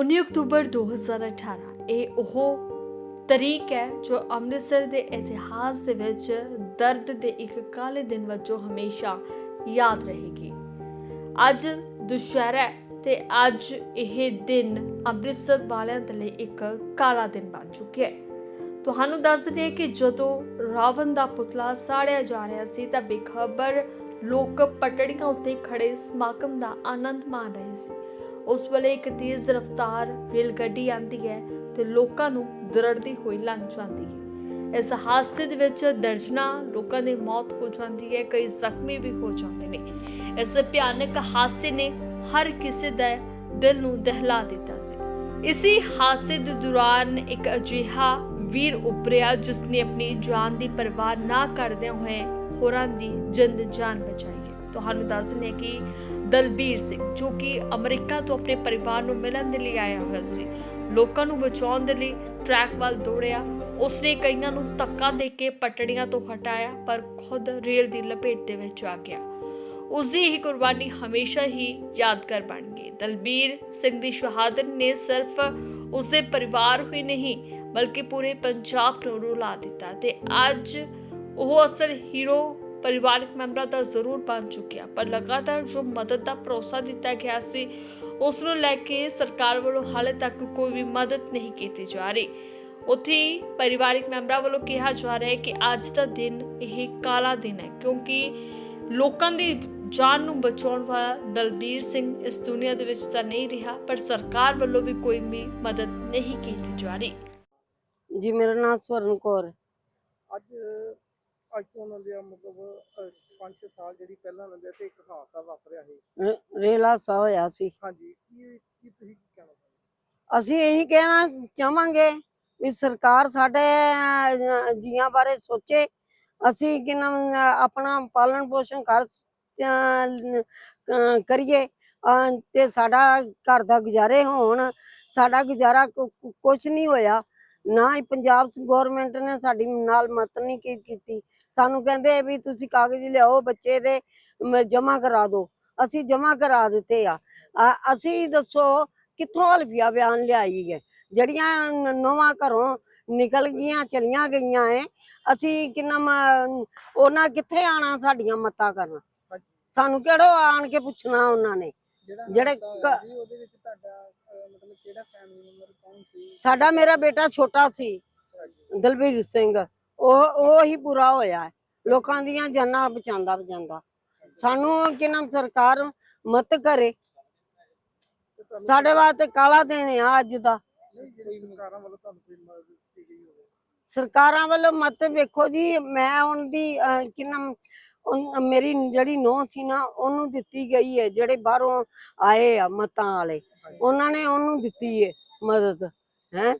19 October 2018 ਇਹ ਉਹ ਤਰੀਕ ਹੈ ਜੋ ਅੰਮ੍ਰਿਤਸਰ ਦੇ ਇਤਿਹਾਸ ਦੇ ਵਿੱਚ ਦਰਦ ਦੇ ਇੱਕ ਕਾਲੇ ਦਿਨ ਵਜੋਂ ਹਮੇਸ਼ਾ ਯਾਦ ਰਹੇਗੀ। ਅੱਜ ਦੁਸ਼ਹਿਰਾ ਤੇ ਅੱਜ ਇਹ ਦਿਨ ਅੰਮ੍ਰਿਤਸਰ ਵਾਲਿਆਂ ਦੇ ਲਈ ਇੱਕ ਕਾਲਾ ਦਿਨ ਬਣ ਚੁੱਕਿਆ ਹੈ। ਤੁਹਾਨੂੰ ਦੱਸ ਦਈਏ ਕਿ ਜਦੋਂ ਰਾਵਣ ਦਾ ਪੁਤਲਾ ਸਾੜਿਆ ਜਾ ਰਿਹਾ ਸੀ ਤਾਂ ਬੇਖਬਰ ਲੋਕ ਪਟੜੀਆਂ ਉੱਤੇ ਖੜੇ ਸਮਾਗਮ ਦਾ ਆਨੰਦ ਮਾਣ ਰਹੇ ਸੀ। ਉਸ ਵੇਲੇ ਇੱਕ ਤੇਜ਼ ਰਫ਼ਤਾਰ ਰੇਲ ਗੱਡੀ ਆਂਦੀ ਹੈ ਤੇ ਲੋਕਾਂ ਨੂੰ ਦਰੜਦੀ ਹੋਈ ਲੰਘ ਜਾਂਦੀ ਹੈ। ਇਸ ਹਾਦਸੇ ਦੇ ਵਿੱਚ ਦਰਜਨਾਂ ਲੋਕਾਂ ਦੀ ਮੌਤ ਹੋ ਜਾਂਦੀ ਹੈ, ਕਈ ਜ਼ਖਮੀ ਵੀ ਹੋ ਜਾਂਦੇ ਨੇ। ਇਸ ਭਿਆਨਕ ਹਾਦਸੇ ਨੇ ਹਰ ਕਿਸੇ ਦਾ ਦਿਲ ਨੂੰ ਦਹਿਲਾ ਦਿੱਤਾ ਸੀ। ਇਸੇ ਹਾਦਸੇ ਦੇ ਦੌਰਾਨ ਇੱਕ ਅਜਿਹਾ ਵੀਰ ਉਪਰਿਆ ਜਿਸ ਨੇ ਆਪਣੀ ਜਾਨ ਦੀ ਪਰਵਾਹ ਨਾ ਕਰਦਿਆਂ ਹੋਏ ਹੋਰਾਂ ਦੀ ਜਿੰਦ ਜਾਨ ਬਚਾਈ। ਤੁਹਾਨੂੰ ਦੱਸ ਦਿੰਦੇ ਕਿ ਦਲਬੀਰ ਸਿੰਘ, ਜੋ ਕਿ ਅਮਰੀਕਾ ਤੋਂ ਆਪਣੇ ਪਰਿਵਾਰ ਨੂੰ ਮਿਲਣ ਦੇ ਲਈ ਆਇਆ ਹੋਇਆ ਸੀ, ਲੋਕਾਂ ਨੂੰ ਬਚਾਉਣ ਦੇ ਲਈ ਟਰੈਕ ਵੱਲ ਦੌੜਿਆ। ਉਸਨੇ ਕਈਆਂ ਨੂੰ ਧੱਕਾ ਦੇ ਕੇ ਪਟੜੀਆਂ ਤੋਂ ਹਟਾਇਆ, ਪਰ ਖੁਦ ਰੇਲ ਦੀ ਲਪੇਟ ਦੇ ਵਿੱਚ ਆ ਗਿਆ। ਉਸ ਦੀ ਇਹ ਕੁਰਬਾਨੀ ਹਮੇਸ਼ਾ ਹੀ ਯਾਦਗਾਰ ਬਣ ਗਈ। ਦਲਬੀਰ ਸਿੰਘ ਦੀ ਸ਼ਹਾਦਤ ਨੇ ਸਿਰਫ ਉਸਦੇ ਪਰਿਵਾਰ ਹੀ ਨਹੀਂ, ਬਲਕਿ ਪੂਰੇ ਪੰਜਾਬ ਨੂੰ ਰੁਲਾ ਦਿੱਤਾ ਤੇ ਅੱਜ ਉਹ ਅਸਲ ਹੀਰੋ ਪਰਿਵਾਰਕ ਮੈਂਬਰਾਂ ਦਾ ਜ਼ਰੂਰ ਬਣ ਚੁੱਕਿਆ ਪਰ ਲਗਾਤਾਰ ਜੋ ਮਦਦ ਦਾ ਭਰੋਸਾ ਦਿੱਤਾ ਗਿਆ ਸੀ ਉਸ ਨੂੰ ਲੈ ਕੇ ਸਰਕਾਰ ਵੱਲੋਂ ਹਾਲੇ ਤੱਕ ਕੋਈ ਵੀ ਮਦਦ ਨਹੀਂ ਕੀਤੀ ਜਾ ਰਹੀ ਉੱਥੇ ਪਰਿਵਾਰਕ ਮੈਂਬਰਾਂ ਵੱਲੋਂ ਕਿਹਾ ਜਾ ਰਿਹਾ ਹੈ ਕਿ ਅੱਜ ਦਾ ਦਿਨ ਇਹ ਕਾਲਾ ਦਿਨ ਹੈ ਕਿਉਂਕਿ ਲੋਕਾਂ ਦੀ ਜਾਨ ਨੂੰ ਬਚਾਉਣ ਵਾਲਾ ਦਲਬੀਰ ਸਿੰਘ ਇਸ ਦੁਨੀਆ ਦੇ ਵਿੱਚ ਤਾਂ ਨਹੀਂ ਰਿਹਾ ਪਰ ਸਰਕਾਰ ਵੱਲੋਂ ਵੀ ਕੋਈ ਵੀ ਮਦਦ ਨਹੀਂ ਕੀਤੀ ਜਾ ਰਹੀ ਜੀ ਮੇਰਾ ਨਾਮ ਸਵਰਨ ਕੌਰ। ਅੱਜ ਅੱਜ ਤੋਂ ਦੇ ਮਤਲਬ 5-6 ਸਾਲ ਜਿਹੜੀ ਪਹਿਲਾਂ ਲੰਘਿਆ ਤੇ ਇੱਕ ਹਾਦਸਾ ਵਾਪਰਿਆ ਸੀ। ਰੇ- ਰੇਲ ਹਾਦਸਾ ਹੋਇਆ ਸੀ। ਹਾਂਜੀ ਕੀ ਕੀ ਤੁਸੀਂ ਕੀ ਕਹਿਣਾ ਚਾਹੁੰਦੇ ਅਸੀਂ ਇਹੀ ਕਹਿਣਾ ਚਾਹਾਂਗੇ ਵੀ ਸਰਕਾਰ ਸਾਡੇ ਅਹ, ਜੀਆਂ ਬਾਰੇ ਸੋਚੇ। ਅਸੀਂ ਕਿ ਨਾਮ ਅਹ, ਆਪਣਾ ਪਾਲਣ ਪੋਸ਼ਣ ਕਰ ਸ- ਅਹ, ਅਹ, ਕਰੀਏ। ਅਹ, ਤੇ ਸਾਡਾ ਘਰ ਦਾ ਗੁਜ਼ਾਰੇ ਹੋਣ। ਸਾਡਾ ਗੁਜ਼ਾਰਾ ਕੁਝ ਨਹੀਂ ਹੋਇਆ। ਨਾ ਹੀ ਪੰਜਾਬ ਗਵਰਨਮੈਂਟ ਨੇ ਸਾਡੀ ਨਾਲ ਮਦਦ ਨਹੀਂ ਕੀ- ਕੀਤੀ। ਸਾਨੂੰ ਕਹਿੰਦੇ ਵੀ ਤੁਸੀਂ ਕਾਗਜ਼ ਲਿਆਓ ਬੱਚੇ ਦੇ ਜਮਾ ਕਰਾ ਦਿਓ। ਅਸੀਂ ਜਮਾ ਕਰਾ ਦਿੱਤੇ ਆ। ਅਸੀਂ ਦੱਸੋ ਕਿੱਥੋਂ ਹਲਫੀਆ ਬਿਆਨ ਲਿਆਈ ਹੈ? ਜਿਹੜੀਆਂ ਨੌਵਾਂ ਘਰੋਂ ਨਿਕਲ ਗਈਆਂ ਚਲੀਆਂ ਗਈਆਂ ਏ ਅਸੀਂ ਕਿੰਨਾ ਉਹਨਾਂ ਕਿੱਥੇ ਆਣਾ ਸਾਡੀਆਂ ਮੱਤਾਂ ਕਰਨ? ਸਾਨੂੰ ਕਿਹੜੋ ਆਣ ਕੇ ਪੁੱਛਣਾ ਉਹਨਾਂ ਨੇ? ਜਿਹੜਾ ਜਿਹੜੇ ਹਾਦਸਾ ਹੋਇਆ ਕ- ਸੀ ਉਹਦੇ ਵਿੱਚ ਤੁਹਾਡਾ ਅਹ, ਮਤਲਬ ਕਿਹੜਾ ਫੈਮਿਲੀ ਮੈਂਬਰ ਕੌਣ ਸੀ? ਸਾਡਾ ਮੇਰਾ ਬੇਟਾ ਛੋਟਾ ਸੀ। ਦਲਬੀਰ ਸਿੰਘ। ਉਹ ਉਹ ਹੀ ਪੂਰਾ ਹੋਇਆ ਹੈ। ਲੋਕਾਂ ਦੀਆਂ ਜਾਨਾਂ ਬਚਾਉਂਦਾ ਬਚਾਉਂਦਾ। ਸਾਨੂੰ ਕਿ ਨਾਮ ਸਰਕਾਰ ਮਤ ਕਰੇ। ਸਾਡੇ ਵਾਸਤੇ ਕਾਲਾ ਦਿਨ ਆ ਅੱਜ ਦਾ। ਨਹੀਂ ਜਿਹੜੀ ਸਰਕਾਰਾਂ ਵੱਲੋਂ ਤੁਹਾਨੂੰ ਕੋਈ ਮਦਦ ਦਿੱਤੀ ਗਈ ਹੋਵੇ ਸਰਕਾਰਾਂ ਵੱਲੋਂ ਮਤ ਵੇਖੋ ਜੀ ਮੈਂ ਉਹਦੀ ਕਿੰਨਾ ਮੇਰੀ ਜਿਹੜੀ ਨੋਹ ਸੀ ਨਾ, ਉਹਨੂੰ ਦਿੱਤੀ ਗਈ ਹੈ, ਜਿਹੜੇ ਬਾਹਰੋਂ ਆਏ ਆ ਮਤਾਂ ਵਾਲੇ। ਉਹਨਾਂ ਨੇ ਉਹਨੂੰ ਦਿੱਤੀ ਹੈ ਮਦਦ, ਹੈ।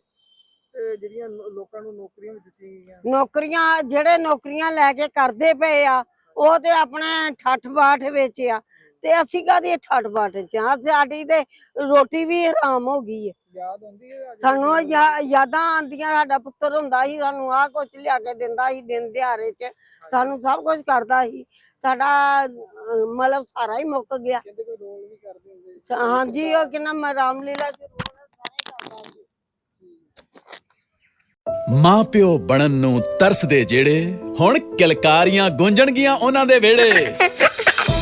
ਤੇ ਜਿਹੜੀਆਂ ਲੋ- ਲੋਕਾਂ ਨੂੰ ਨੌਕਰੀਆਂ ਵੀ ਦਿੱਤੀਆਂ ਗਈਆਂ। ਨੌਕਰੀਆਂ ਜਿਹੜੇ ਨੌਕਰੀਆਂ ਲੈ ਕੇ ਕਰਦੇ ਪਏ ਆ ਉਹ ਤੇ ਆਪਣੇ ਠੱਠ ਬਾਠ ਵਿੱਚ ਆ। ਤੇ ਅਸੀਂ ਕਾਹਦੀ ਠੱਠ ਬਾਠ ਚ ਆ? ਸਾਡੀ ਤੇ ਰੋਟੀ ਵੀ ਹਰਾਮ ਹੋ ਗਈ ਹੈ ਯਾਦ ਆਉਂਦੀ ਹੈ ਅੱਜ? ਸਾਨੂੰ ਯਾ- ਯਾਦਾਂ ਆਂਦੀਆਂ ਸਾਡਾ ਪੁੱਤਰ ਹੁੰਦਾ ਸੀ ਸਾਨੂੰ ਆਹ ਕੁਛ ਲਿਆ ਕੇ ਦਿੰਦਾ ਸੀ ਦਿਨ ਦਿਹਾੜੇ ਚ। ਸਾਨੂੰ ਸਭ ਕੁਝ ਕਰਦਾ ਸੀ। ਸਾਡਾ ਅਹ, ਮਤਲਬ ਸਾਰਾ ਹੀ ਮੁੱਕ ਗਿਆ। ਕਹਿੰਦੇ ਕੋਈ ਰੋਲ ਵੀ ਕਰਦੇ ਹੁੰਦੇ ਸੀ। ਸ- ਹਾਂਜੀ ਉਹ ਕਿੰਨਾ ਰਾਮਲੀਲਾ ਚ ਰੋਲ ਸਾਰੇ ਕਰਦਾ ਸੀ। ਮਾਂ ਪਿਓ ਬਣਨ ਨੂੰ ਤਰਸਦੇ ਜਿਹੜੇ ਹੁਣ ਕਿਲਕਾਰੀਆਂ ਗੂੰਜਣਗੀਆਂ ਉਹਨਾਂ ਦੇ ਵਿਹੜੇ।